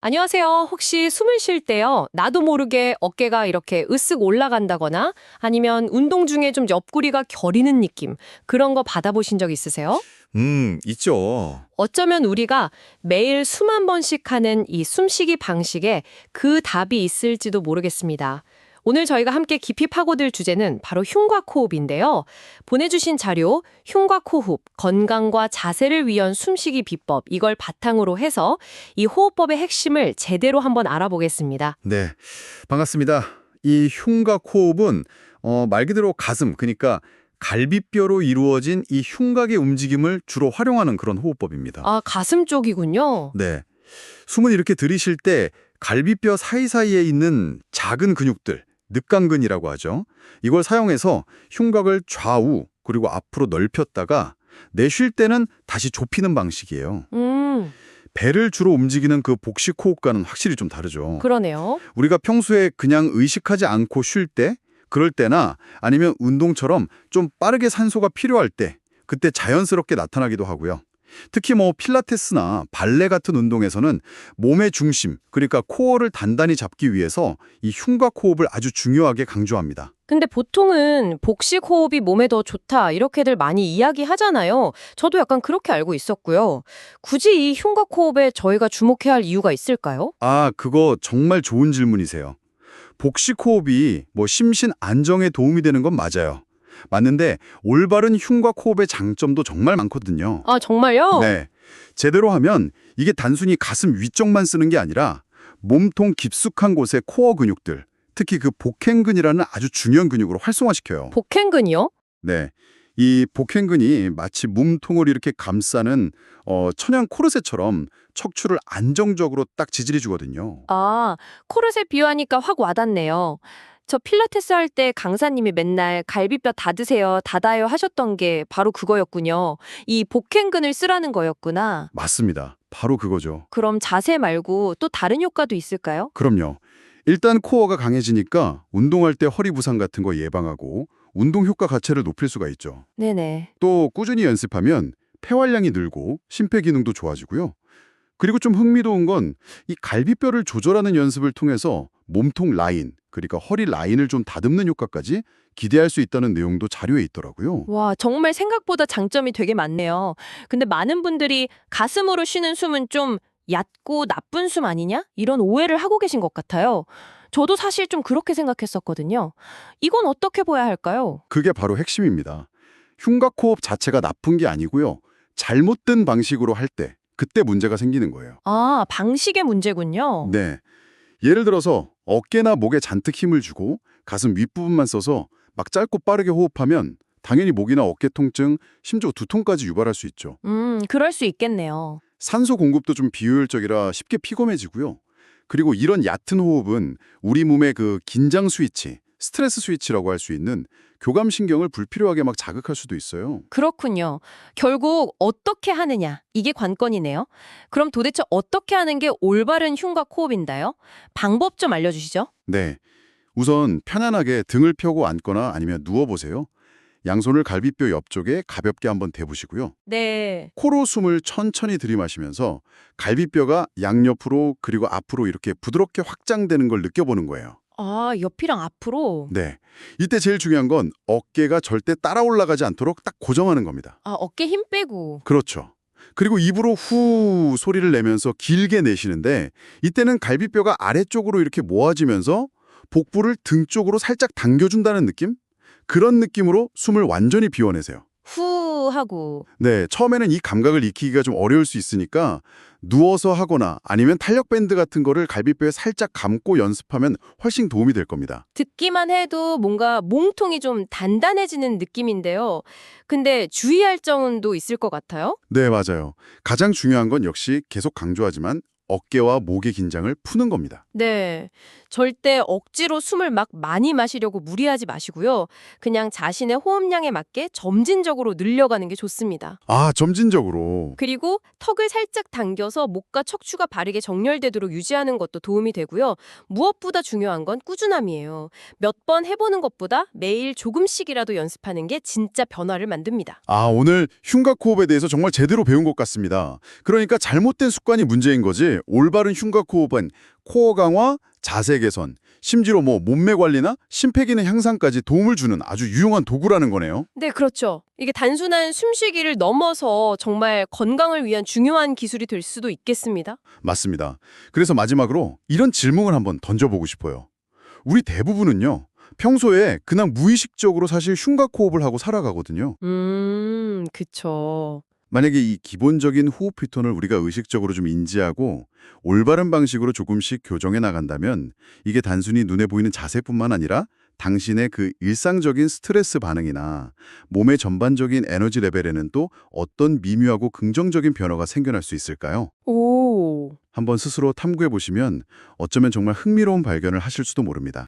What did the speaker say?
안녕하세요. 혹시 숨을 쉴 때요, 나도 모르게 어깨가 이렇게 으쓱 올라간다거나 아니면 운동 중에 좀 옆구리가 결이는 느낌, 그런 거 받아보신 적 있으세요? 음, 있죠. 어쩌면 우리가 매일 숨한 번씩 하는 이 숨쉬기 방식에 그 답이 있을지도 모르겠습니다. 오늘 저희가 함께 깊이 파고들 주제는 바로 흉곽 호흡인데요. 보내주신 자료, 흉곽 호흡, 건강과 자세를 위한 숨쉬기 비법, 이걸 바탕으로 해서 이 호흡법의 핵심을 제대로 한번 알아보겠습니다. 네. 반갑습니다. 이 흉곽 호흡은 어, 말 그대로 가슴, 그러니까 갈비뼈로 이루어진 이 흉곽의 움직임을 주로 활용하는 그런 호흡법입니다. 아, 가슴 쪽이군요. 네. 숨을 이렇게 들이쉴 때 갈비뼈 사이사이에 있는 작은 근육들, 늑간근이라고 하죠. 이걸 사용해서 흉곽을 좌우 그리고 앞으로 넓혔다가 내쉴 때는 다시 좁히는 방식이에요. 음, 배를 주로 움직이는 그 복식 호흡과는 확실히 좀 다르죠. 그러네요. 우리가 평소에 그냥 의식하지 않고 쉴 때, 그럴 때나 아니면 운동처럼 좀 빠르게 산소가 필요할 때, 그때 자연스럽게 나타나기도 하고요. 특히 뭐 필라테스나 발레 같은 운동에서는 몸의 중심, 그러니까 코어를 단단히 잡기 위해서 이 흉곽 호흡을 아주 중요하게 강조합니다. 근데 보통은 복식 호흡이 몸에 더 좋다 이렇게들 많이 이야기하잖아요. 저도 약간 그렇게 알고 있었고요. 굳이 이 흉곽 호흡에 저희가 주목해야 할 이유가 있을까요? 아, 그거 정말 좋은 질문이세요. 복식 호흡이 뭐 심신 안정에 도움이 되는 건 맞아요. 맞는데 올바른 흉곽 호흡의 장점도 정말 많거든요. 아, 정말요? 네. 제대로 하면 이게 단순히 가슴 위쪽만 쓰는 게 아니라 몸통 깊숙한 곳의 코어 근육들, 특히 그 복행근이라는 아주 중요한 근육으로 활성화시켜요. 복행근이요? 네. 이 복행근이 마치 몸통을 이렇게 감싸는 어, 천연 코르셋처럼 척추를 안정적으로 딱 지지해 주거든요. 아, 코르셋 비유하니까 확 와닿네요. 저 필라테스 할 때 강사님이 맨날 갈비뼈 닫으세요, 닫아요 하셨던 게 바로 그거였군요. 이 복행근을 쓰라는 거였구나. 맞습니다. 바로 그거죠. 그럼 자세 말고 또 다른 효과도 있을까요? 그럼요. 일단 코어가 강해지니까 운동할 때 허리 부상 같은 거 예방하고 운동 효과 자체를 높일 수가 있죠. 네네. 또 꾸준히 연습하면 폐활량이 늘고 심폐 기능도 좋아지고요. 그리고 좀 흥미로운 건 이 갈비뼈를 조절하는 연습을 통해서 몸통 라인, 그러니까 허리 라인을 좀 다듬는 효과까지 기대할 수 있다는 내용도 자료에 있더라고요. 와, 정말 생각보다 장점이 되게 많네요. 근데 많은 분들이 가슴으로 쉬는 숨은 좀 얕고 나쁜 숨 아니냐? 이런 오해를 하고 계신 것 같아요. 저도 사실 좀 그렇게 생각했었거든요. 이건 어떻게 봐야 할까요? 그게 바로 핵심입니다. 흉곽 호흡 자체가 나쁜 게 아니고요. 잘못된 방식으로 할 때 그때 문제가 생기는 거예요. 아, 방식의 문제군요. 네. 예를 들어서 어깨나 목에 잔뜩 힘을 주고 가슴 윗부분만 써서 막 짧고 빠르게 호흡하면 당연히 목이나 어깨 통증, 심지어 두통까지 유발할 수 있죠. 음, 그럴 수 있겠네요. 산소 공급도 좀 비효율적이라 쉽게 피곤해지고요. 그리고 이런 얕은 호흡은 우리 몸의 그 긴장 스위치, 스트레스 스위치라고 할 수 있는 교감신경을 불필요하게 막 자극할 수도 있어요. 그렇군요. 결국 어떻게 하느냐 이게 관건이네요. 그럼 도대체 어떻게 하는 게 올바른 흉곽 호흡인가요? 방법 좀 알려주시죠. 네. 우선 편안하게 등을 펴고 앉거나 아니면 누워보세요. 양손을 갈비뼈 옆쪽에 가볍게 한번 대보시고요. 네. 코로 숨을 천천히 들이마시면서 갈비뼈가 양옆으로 그리고 앞으로 이렇게 부드럽게 확장되는 걸 느껴보는 거예요. 아, 옆이랑 앞으로. 네. 이때 제일 중요한 건 어깨가 절대 따라 올라가지 않도록 딱 고정하는 겁니다. 아, 어깨 힘 빼고. 그렇죠. 그리고 입으로 후 소리를 내면서 길게 내쉬는데 이때는 갈비뼈가 아래쪽으로 이렇게 모아지면서 복부를 등 쪽으로 살짝 당겨준다는 느낌? 그런 느낌으로 숨을 완전히 비워내세요. 후 하고. 네, 처음에는 이 감각을 익히기가 좀 어려울 수 있으니까 누워서 하거나 아니면 탄력 밴드 같은 거를 갈비뼈에 살짝 감고 연습하면 훨씬 도움이 될 겁니다. 듣기만 해도 뭔가 몸통이 좀 단단해지는 느낌인데요. 근데 주의할 점도 있을 것 같아요. 네, 맞아요. 가장 중요한 건 역시 계속 강조하지만 어깨와 목의 긴장을 푸는 겁니다. 네. 절대 억지로 숨을 막 많이 마시려고 무리하지 마시고요. 그냥 자신의 호흡량에 맞게 점진적으로 늘려가는 게 좋습니다. 아, 점진적으로. 그리고 턱을 살짝 당겨서 목과 척추가 바르게 정렬되도록 유지하는 것도 도움이 되고요. 무엇보다 중요한 건 꾸준함이에요. 몇 번 해보는 것보다 매일 조금씩이라도 연습하는 게 진짜 변화를 만듭니다. 아, 오늘 흉곽 호흡에 대해서 정말 제대로 배운 것 같습니다. 그러니까 잘못된 습관이 문제인 거지 예, 올바른 흉곽호흡은 코어 강화, 자세 개선, 심지어 뭐 몸매 관리나 심폐 기능 향상까지 도움을 주는 아주 유용한 도구라는 거네요. 네, 그렇죠. 이게 단순한 숨쉬기를 넘어서 정말 건강을 위한 중요한 기술이 될 수도 있겠습니다. 맞습니다. 그래서 마지막으로 이런 질문을 한번 던져보고 싶어요. 우리 대부분은요. 평소에 그냥 무의식적으로 사실 흉곽 호흡을 하고 살아가거든요. 음, 그쵸. 만약에 이 기본적인 호흡 패턴을 우리가 의식적으로 좀 인지하고 올바른 방식으로 조금씩 교정해 나간다면 이게 단순히 눈에 보이는 자세뿐만 아니라 당신의 그 일상적인 스트레스 반응이나 몸의 전반적인 에너지 레벨에는 또 어떤 미묘하고 긍정적인 변화가 생겨날 수 있을까요? 오. 한번 스스로 탐구해 보시면 어쩌면 정말 흥미로운 발견을 하실 수도 모릅니다.